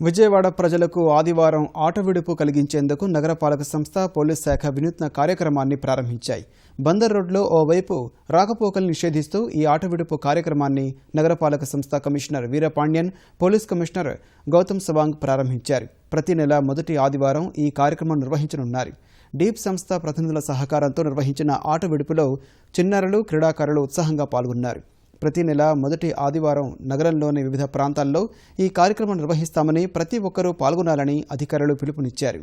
విజయవాడ ప్రజలకు ఆదివారం ఆట విడుపు కలిగించేందుకు నగరపాలక సంస్థ పోలీస్ శాఖ వినూత్న కార్యక్రమాన్ని ప్రారంభించాయి. బందర్ రోడ్లో ఓవైపు రాకపోకలు నిషేధిస్తూ ఈ ఆట విడుపు కార్యక్రమాన్ని నగరపాలక సంస్థ commissioner Veerapandian police commissioner Gautam Sawang ప్రారంభించారు. ప్రతి నెల మొదటి ఆదివారం ఈ కార్యక్రమం నిర్వహించనున్నారు. డీప్ సంస్థ ప్రతినిధుల సహకారంతో నిర్వహించిన ఆట విడుపులో చిన్నారులు క్రీడాకారులు ఉత్సాహంగా పాల్గొన్నారు. ప్రతి నెల మొదటి ఆదివారం నగరంలోని వివిధ ప్రాంతాల్లో ఈ కార్యక్రమం నిర్వహిస్తామని ప్రతి ఒక్కరూ పాల్గొనాలని అధికారులు పిలుపునిచ్చారు.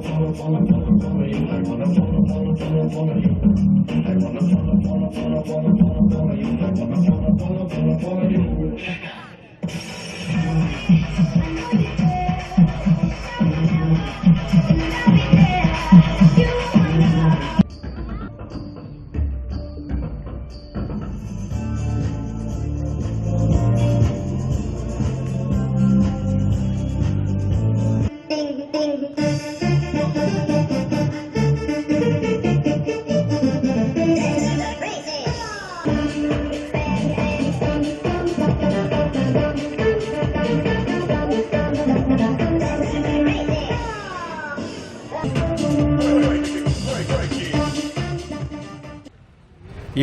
Check you.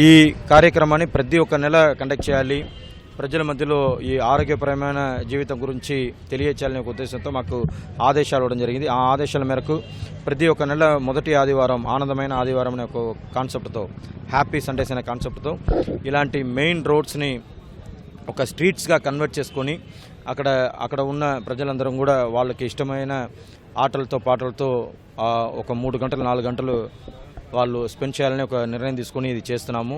ఈ కార్యక్రమాన్ని ప్రతి ఒక్క నెల కండక్ట్ చేయాలి. ప్రజల మధ్యలో ఈ ఆరోగ్యపరమైన జీవితం గురించి తెలియచేయాలనే ఒక ఉద్దేశంతో మాకు ఆదేశాలు ఇవ్వడం జరిగింది. ఆ ఆదేశాల మేరకు ప్రతి ఒక్క నెల మొదటి ఆదివారం ఆనందమైన ఆదివారం అనే ఒక కాన్సెప్ట్తో హ్యాపీ సండేస్ అనే కాన్సెప్ట్తో ఇలాంటి మెయిన్ రోడ్స్ని ఒక స్ట్రీట్స్గా కన్వర్ట్ చేసుకొని అక్కడ అక్కడ ఉన్న ప్రజలందరం కూడా వాళ్ళకి ఇష్టమైన ఆటలతో పాటలతో ఒక మూడు గంటలు నాలుగు గంటలు వాళ్ళు స్పెండ్ చేయాలని ఒక నిర్ణయం తీసుకొని ఇది చేస్తున్నాము.